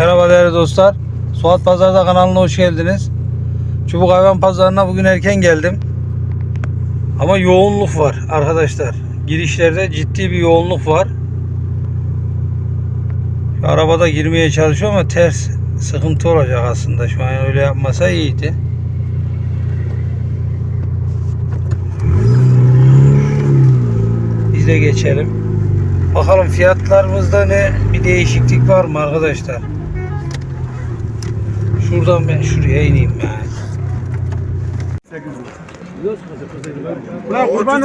Merhaba değerli dostlar. Suat Pazar'da kanalına hoş geldiniz. Çubuk hayvan pazarına bugün erken geldim. Ama yoğunluk var arkadaşlar. Girişlerde ciddi bir yoğunluk var. Şu arabada girmeye çalışıyor ama ters sıkıntı olacak aslında. Şu an öyle yapmasa iyiydi. Biz de geçelim. Bakalım fiyatlarımızda ne bir değişiklik var mı arkadaşlar? Şuradan ben şuraya ineyim ben. Ulan kurban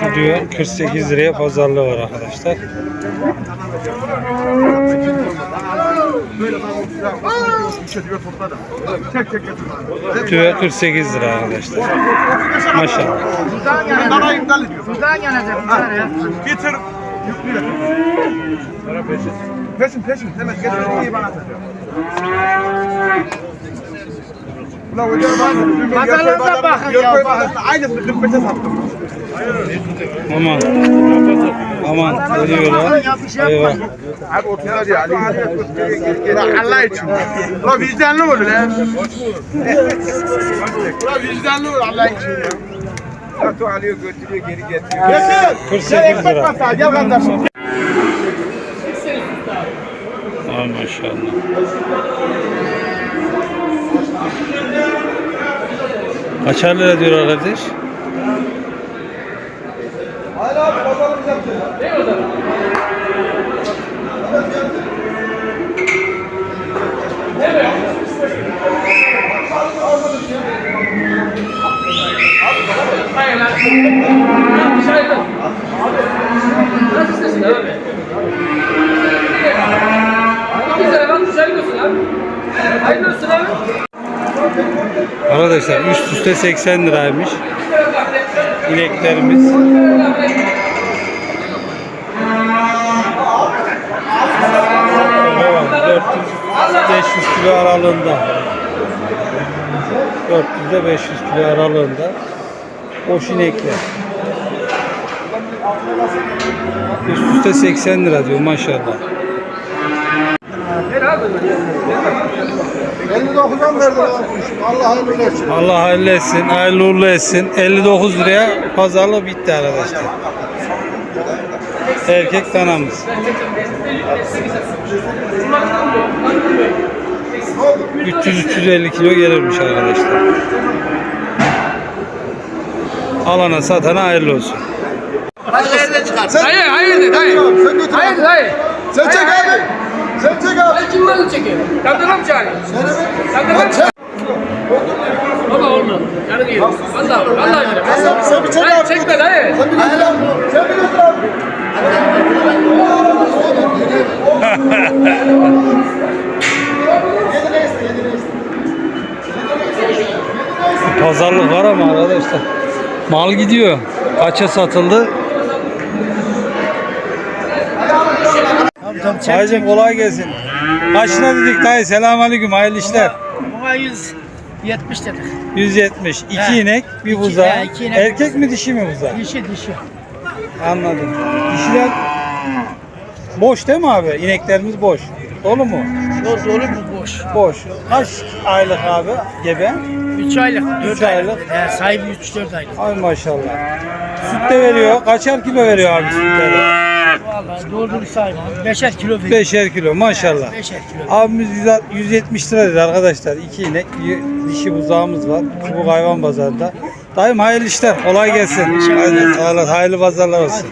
Şu diyor 48 liraya pazarlığı var arkadaşlar. Tüve 48 lira arkadaşlar. Maşallah. İptal ediyor. Yanacak ya. Getir. Peşin peşin hemen getir iyi bana. Ulan hocam ben Pazarlarına bakın ya. Aynısını 45'e sattım. Aman. Aman. Ölüyorlar. Eyvah. Abi 30 lira Ali. Ulan Allah için. Ulan vicdanlı ol lan. Ulan vicdanlı ol Allah için ya. Kartu alıyor götürüyor geri getiriyor. Getir. 48 lira. Gel kardeşim. Ay maşallah. Kaçar lira diyor arkadaş? Nasıl istesin abi? İki lira bak dışarı götürsün abi. Hayırlı olsun abi. Arkadaşlar üst üste 80 liraymış. İneklerimiz. Şöyle bak, 400 500 kilo aralığında. 400 ile 500 kilo aralığında. Boş inekler. Üst üste 80 lira diyor maşallah. 59'dan verdim Allah hayırlı olsun. Allah hayırlı etsin, hayırlı uğurlu etsin. 59 liraya pazarlık bitti arkadaşlar. Erkek danamız. 300-350 kilo gelirmiş arkadaşlar. Alana satana hayırlı olsun. Hayır, hayırdır, hayır. Sen götür Hayır, hayır. Sen çek abi. Sen çek abi. Hayır, kim malı çekiyor? Kadınlar mı çağırıyor? Kadınlar mı çağırıyor? Baba olmadı. Yani değil. Vallahi, vallahi öyle. Sen, sen bir çek Hayır, abi. çekme dayı. Sen bir abi. Sen bir abi. Pazarlık var ama arkadaşlar. Mal gidiyor. Kaça satıldı? Dayıcım kolay gelsin. Kaçına dedik dayı? Selamünaleyküm. Hayırlı işler. Buna 170 dedik. 170. İki He. inek, bir İki- buza. he, iki inek, Erkek mi dişi mi buza? Dişi dişi. Anladım. Dişiler boş değil mi abi? İneklerimiz boş. Dolu mu? Dolu dolu bu boş. Boş. Kaç aylık abi gebe? 3 aylık, 4 Üç aylık. aylık. He, sahibi 3-4 aylık. Ay maşallah. Süt de veriyor. Kaçar kilo veriyor abi sütleri? Vallahi doldurursa hayvan 5'er kilo veriyor. Beşer kilo maşallah. 5'er kilo. Abimiz 100 170 lira dedi arkadaşlar. İki inek, bir dişi buzağımız var. Bu hayvan pazarında. Dayım hayırlı işler. Kolay gelsin. Hayırlı, olun, hayırlı pazarlar olsun.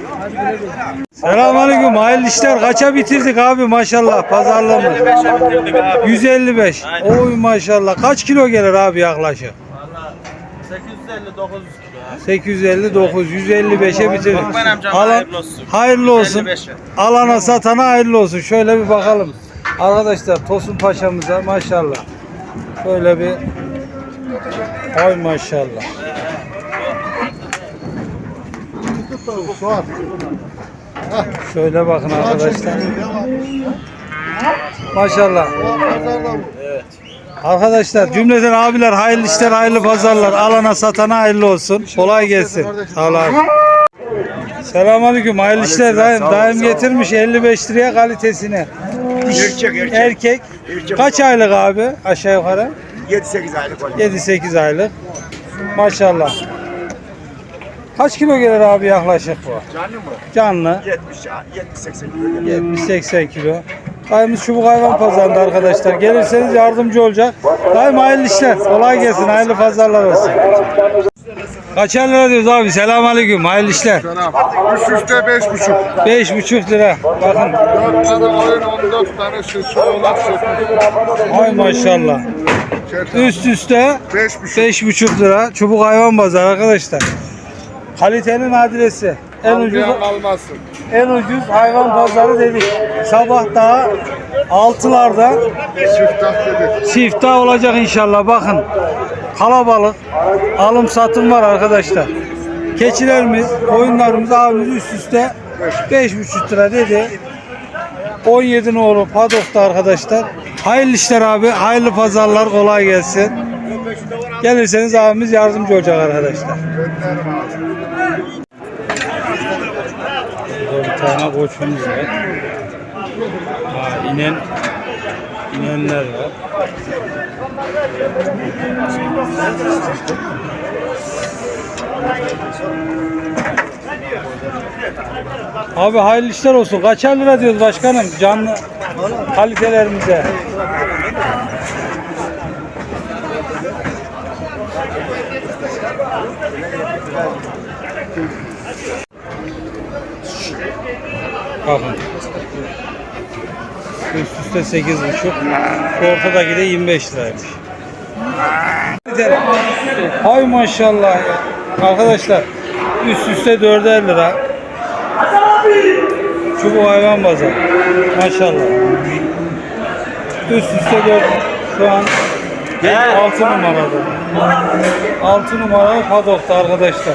Selamünaleyküm. Hayırlı işler. Kaça bitirdik abi maşallah pazarlığımız? 155. Oy maşallah. Kaç kilo gelir abi yaklaşık? 859 155'e bitirdik. Alan, hayırlı olsun. Alana satana hayırlı olsun. Şöyle bir bakalım. Arkadaşlar Tosun Paşa'mıza maşallah. Şöyle bir Ay maşallah. Şöyle bakın arkadaşlar. Maşallah. Arkadaşlar cümleten abiler hayırlı işler hayırlı pazarlar. Alana satana hayırlı olsun. Kolay gelsin. Sağ olun. Selamünaleyküm. Hayırlı işler daim. Daim getirmiş 55 liraya kalitesini. Erkek erkek. Erkek. Kaç aylık abi aşağı yukarı? 7-8 aylık var. 7-8 aylık. Maşallah. Kaç kilo gelir abi yaklaşık bu? Canlı mı? Canlı. 70 70-80 kilo. 70-80 kilo. Dayımız çubuk hayvan pazarında arkadaşlar. Gelirseniz yardımcı olacak. Daim hayırlı işler. Kolay gelsin. Hayırlı pazarlar olsun. Kaçar lira diyoruz abi? Selamünaleyküm. Hayırlı işler. Selam. Üst üste 5,5. 5,5 lira. Bakın. 4 tane oyun 14 tane şişe olan Ay maşallah. Üst üste 5,5. 5,5 lira. Çubuk hayvan pazarı arkadaşlar. Kalitenin adresi. En ucuz almasın. en ucuz hayvan pazarı dedik. Sabah daha 6'larda Çiftah dedik. siftah olacak inşallah. Bakın. Kalabalık. Alım satım var arkadaşlar. Keçilerimiz, koyunlarımız abimiz üst üste 5,5 lira dedi. 17 nolu padokta arkadaşlar. Hayırlı işler abi. Hayırlı pazarlar. Kolay gelsin. Gelirseniz abimiz yardımcı olacak arkadaşlar. Burada bir tane koçumuz var. Ha, inen inenler var. Abi hayırlı işler olsun. Kaçar lira diyoruz başkanım canlı kalitelerimize. Bakın. Üst üste sekiz buçuk. Ortadaki de 25 liraymış. Ay maşallah. Arkadaşlar üst üste 4'er lira. Çubuk hayvan pazarı. Maşallah. Üst üste 4 şu an 6 numarada. 6 numaralı padokta arkadaşlar.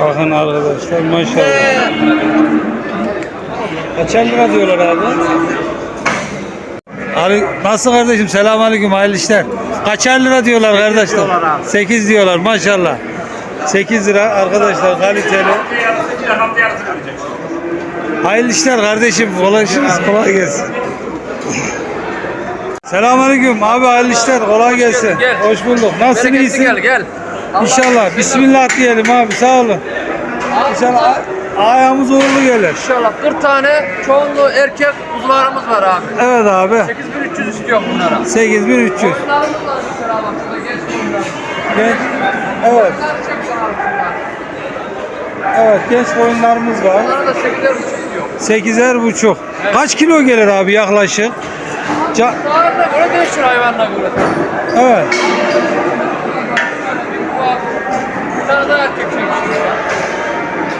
Bakın arkadaşlar maşallah. Kaçar lira diyorlar abi? Abi nasıl kardeşim? Selamünaleyküm hayırlı işler. Kaçar lira diyorlar kardeşler? 8 diyorlar maşallah. 8 lira arkadaşlar kaliteli. Hayırlı işler kardeşim. Kolay, kolay gelsin. Selamünaleyküm abi hayırlı işler. Kolay gelsin. Gel. Hoş bulduk. Nasılsın iyisin? gel gel. İnşallah. Bismillah diyelim abi. Sağ olun. İnşallah ayağımız uğurlu gelir. İnşallah 40 tane çoğunluğu erkek kuzularımız var abi. Evet abi. 8300 istiyor bunlara. 8300. Koyunlarımız var mesela bak şurada genç evet, evet genç oyunlarımız var. Bunlara da 8'er istiyor. 8'er buçuk. Kaç kilo gelir abi yaklaşık? Ca- Hayvanına göre değişir hayvanına göre. evet. Tane daha erkek.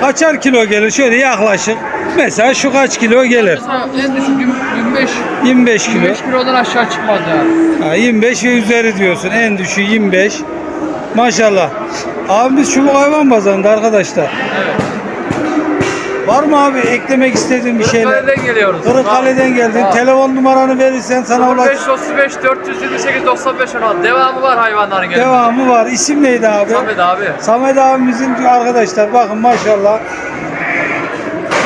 Kaçar kilo gelir? Şöyle yaklaşık. Mesela şu kaç kilo gelir? Mesela en düşük 25 25 kilo. 25 kilodan aşağı çıkmaz yani. Ha, 25 ve üzeri diyorsun. En düşüğü 25. Maşallah. Abimiz çubuk hayvan pazarında arkadaşlar. Evet. Var mı abi eklemek istediğin bir şeyler? Kırıkkale'den geliyoruz. Kırıkkale'den geldin. Ha. Telefon numaranı verirsen sana ulaş. 0535 428 95 16. Devamı var hayvanların gelmesi. Devamı var. İsim neydi abi? Samet abi. Samet abimizin arkadaşlar bakın maşallah.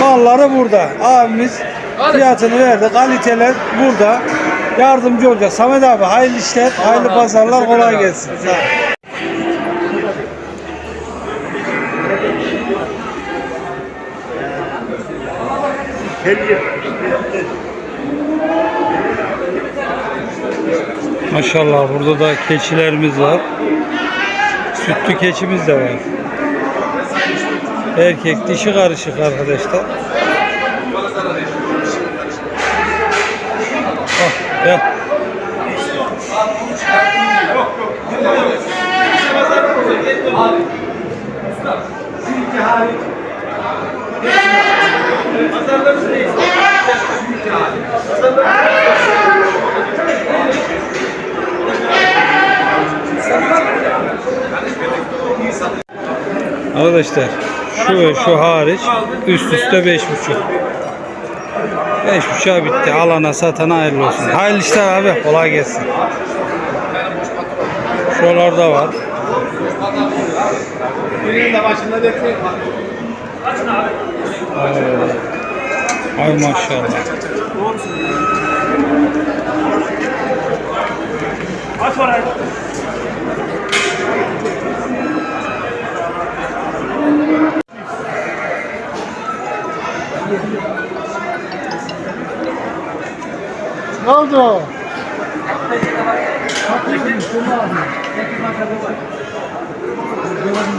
Malları burada. Abimiz Hadi. fiyatını verdi. Kaliteler burada. Yardımcı olacak. Samet abi hayırlı işler, hayırlı abi. pazarlar, Teşekkür kolay gelsin. Sağ Maşallah burada da keçilerimiz var. Sütlü keçimiz de var. Erkek dişi karışık arkadaşlar. Ah, gel. Yok yok. Arkadaşlar şu şu hariç üst üste beş buçuk. Beş buçuğa bitti. Alana satana hayırlı olsun. Hayırlı işler abi. Kolay gelsin. Şuralarda var. Ay maşallah. Ne oldu?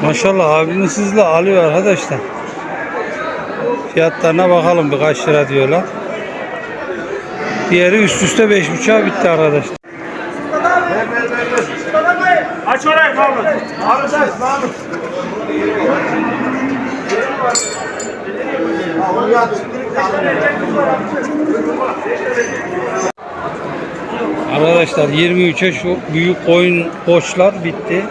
Maşallah abinin sizle alıyor arkadaşlar. Fiyatlarına bakalım birkaç lira diyorlar. Diğeri üst üste beş buçuğa bitti arkadaşlar. Aç orayı Mahmut. Mahmut. Arkadaşlar 23'e şu büyük koyun koçlar bitti.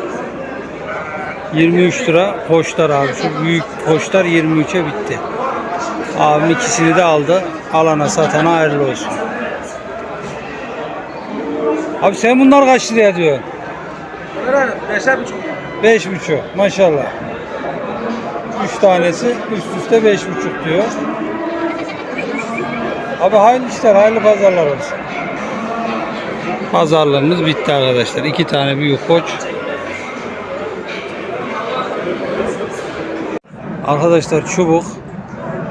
23 lira koçlar abi. Şu büyük koçlar 23'e bitti. Abim ikisini de aldı. Alana satana hayırlı olsun. Abi sen bunlar kaç liraya diyor? Beşer buçuk. Beş buçuk maşallah. Üç tanesi üst üste beş buçuk diyor. Abi hayırlı işler, hayırlı pazarlar olsun. Pazarlarımız bitti arkadaşlar. İki tane büyük koç. Arkadaşlar çubuk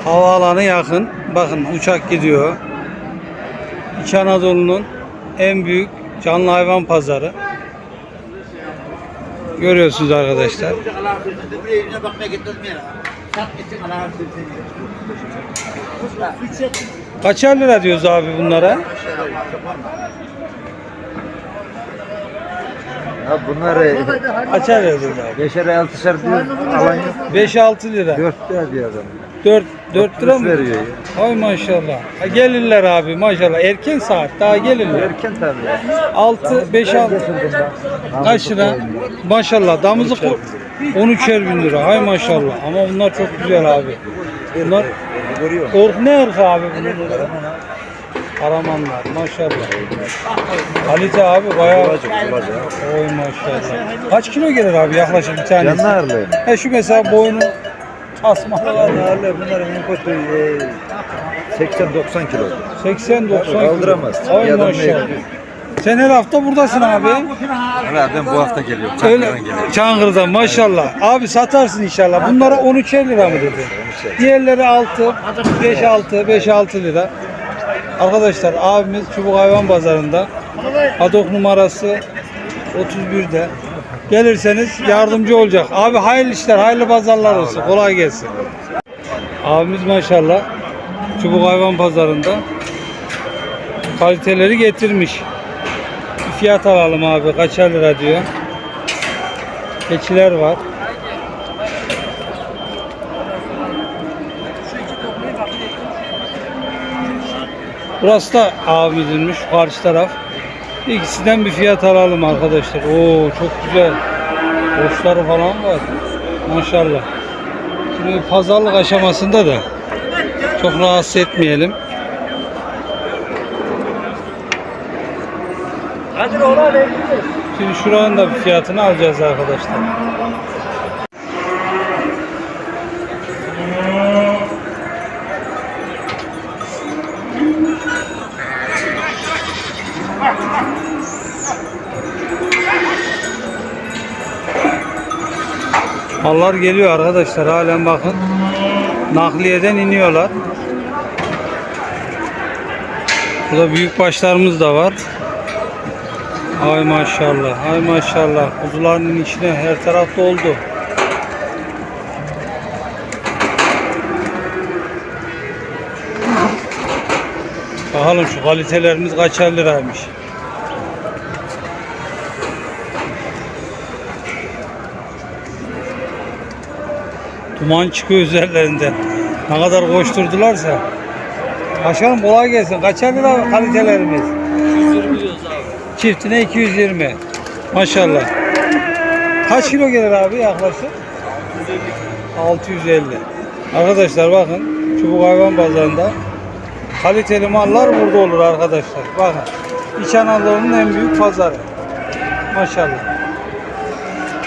havaalanı yakın. Bakın uçak gidiyor. İç Anadolu'nun en büyük canlı hayvan pazarı. Görüyorsunuz arkadaşlar. Kaçar lira diyoruz abi bunlara? Ya bunları Kaçar lira diyoruz abi? beşer altışar diyor alan yok. 5-6 lira. Dört lira diyor adam. 4 4 lira mı? veriyor ya. Ay maşallah. Ha, gelirler abi maşallah. Erken saat daha gelirler. Erken tabii. 6 5 6 kaç lira? Maşallah damızlık 13'er bin lira. Hay maşallah. Ama bunlar çok güzel abi. Bunlar Ork ne ırkı abi bunlar? Karamanlar maşallah. Kalite abi bayağı. Oy maşallah. Kaç kilo gelir abi yaklaşık bir tanesi? Canlı ağırlığı. He şu mesela boynu Canlı ağırlığı bunların en kötü e, 80-90 kilo. 80 90 kilo. Kaldıramaz. Ay maşallah. Sen her hafta buradasın abi. Evet ben bu hafta geliyorum. Öyle. Çankırı'dan maşallah. Abi satarsın inşallah. Bunlara 13'er lira mı dedi? Diğerleri 6, 5 6, 5 6 lira. Arkadaşlar abimiz Çubuk Hayvan Pazarı'nda. Adok numarası 31'de. Gelirseniz yardımcı olacak. Abi hayırlı işler, hayırlı pazarlar olsun. Kolay gelsin. Abimiz maşallah Çubuk Hayvan Pazarı'nda kaliteleri getirmiş. Fiyat alalım abi. Kaçar lira diyor. Keçiler var. Burası da abimizmiş şu karşı taraf. İkisinden bir fiyat alalım arkadaşlar. Oo çok güzel. Boşları falan var. Maşallah. Şimdi pazarlık aşamasında da çok rahatsız etmeyelim. Şimdi şuranın da bir fiyatını alacağız arkadaşlar. Mallar geliyor arkadaşlar halen bakın. Nakliyeden iniyorlar. Burada büyük başlarımız da var. Ay maşallah, ay maşallah. Kuzuların içine her tarafta oldu. Bakalım şu kalitelerimiz kaçar liraymış. Duman çıkıyor üzerlerinden. Ne kadar koşturdularsa. Başkanım kolay gelsin. Kaçar lira kalitelerimiz? 220 diyoruz abi. Çiftine 220. Maşallah. Kaç kilo gelir abi yaklaşık? 650. Arkadaşlar bakın çubuk hayvan pazarında kaliteli mallar burada olur arkadaşlar. Bakın İç Anadolu'nun en büyük pazarı. Maşallah.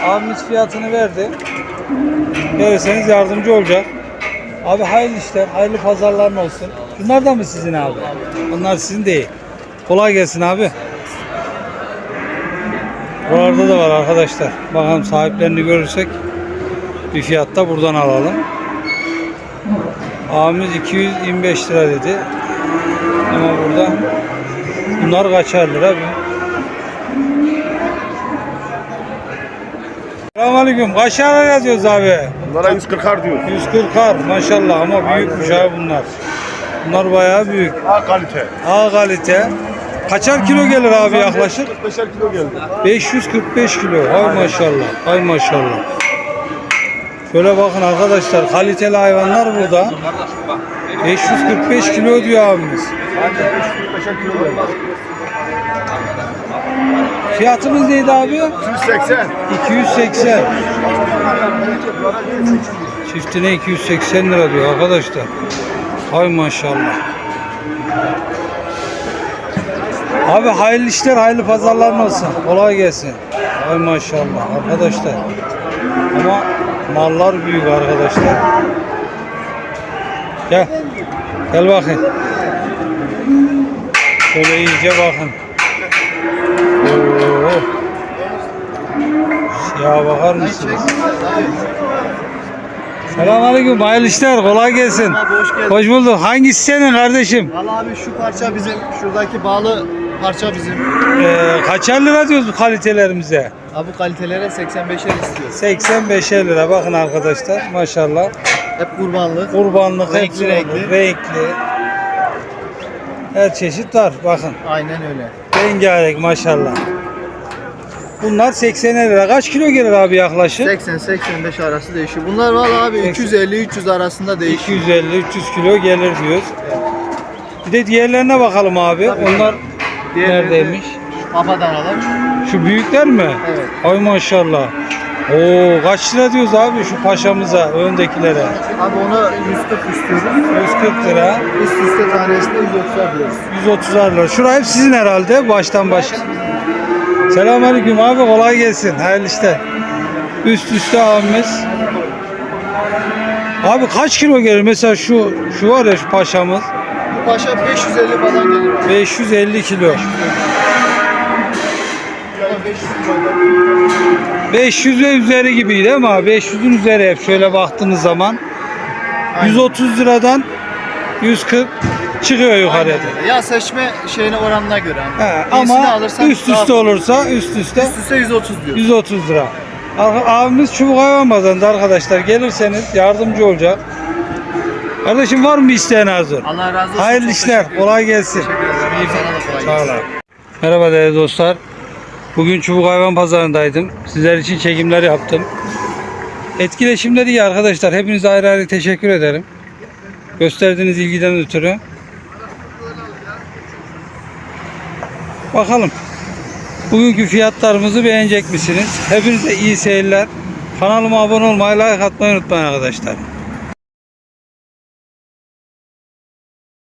Abimiz fiyatını verdi. Gelirseniz yardımcı olacak. Abi hayırlı işler, hayırlı pazarların olsun. Bunlar da mı sizin abi? Onlar sizin değil. Kolay gelsin abi. Buralarda da var arkadaşlar. Bakalım sahiplerini görürsek bir fiyatta buradan alalım. Abimiz 225 lira dedi. Ama burada bunlar kaçar lira? Selamünaleyküm. Kaç lira yazıyoruz abi? Bunlara 140'ar diyor. 140 ar maşallah ama büyükmüş abi bunlar. Bunlar bayağı büyük. Ha kalite. A kalite. Kaçar kilo gelir abi yaklaşık? 45'er kilo geldi. 545 kilo. Hay maşallah. Hay maşallah. Şöyle bakın arkadaşlar kaliteli hayvanlar burada. 545 kilo diyor abimiz. Sadece 545'er kilo geldi. Fiyatımız neydi abi? 280. 280. Çiftine 280 lira diyor arkadaşlar. Hay maşallah. Abi hayırlı işler, hayırlı pazarlar olsun. Kolay gelsin. Hay maşallah arkadaşlar. Ama mallar büyük arkadaşlar. Gel. Gel bakın. Şöyle iyice bakın. Oo. Ya bakar mısınız? Selamünaleyküm. Hayırlı işler. Kolay gelsin. Abi hoş geldin. Hoş bulduk. Hangisi senin kardeşim? Valla abi şu parça bizim, şuradaki bağlı parça bizim. Ee, kaçar lira diyoruz bu kalitelerimize? Abi bu kalitelere 85'er istiyoruz. 85 lira. Bakın arkadaşlar. Maşallah. Hep kurbanlık. Kurbanlık Renkli, hepsi renkli. renkli. Her çeşit var. Bakın. Aynen öyle. Rengarenk maşallah. Bunlar 80 lira. Kaç kilo gelir abi yaklaşık? 80-85 arası değişiyor. Bunlar valla abi 250-300 arasında değişiyor. 250-300 kilo gelir diyoruz. Bir de diğerlerine bakalım abi. Onlar Diğerleri de neredeymiş? Babadan alır. Şu büyükler mi? Evet. Ay maşallah. Oo kaç lira diyoruz abi şu paşamıza öndekilere? Abi ona 140 istiyoruz. 140 lira, Üst üste tanesine 130 diyoruz. 130 lira. Şura hep sizin herhalde baştan baş. Selamünaleyküm abi kolay gelsin. Hayırlı işler. Üst üste abimiz. Abi kaç kilo gelir? Mesela şu şu var ya şu paşamız. Bu paşa 550 falan gelir. abi. 550 kilo. Yani 500 kilo. 500 ve üzeri gibi değil mi abi? 500'ün üzeri hep şöyle baktığınız zaman. 130 liradan 140 çıkıyor yukarıya. da. Ya seçme şeyine oranına göre. Hani. He, ama üst üste olursa üst üste Üst üste 130 diyor. 130 lira. Abimiz çubuk hayvan pazarında arkadaşlar gelirseniz yardımcı olacak. Kardeşim var mı isteyen arzu? Allah razı olsun. Hayırlı çok işler. Kolay gelsin. Teşekkür ederim. Sağ olun. Merhaba değerli dostlar. Bugün Çubuk Hayvan Pazarı'ndaydım. Sizler için çekimler yaptım. Etkileşimde iyi arkadaşlar. Hepinize ayrı ayrı teşekkür ederim. Gösterdiğiniz ilgiden ötürü. Bakalım. Bugünkü fiyatlarımızı beğenecek misiniz? Hepinize iyi seyirler. Kanalıma abone olmayı, like atmayı unutmayın arkadaşlar.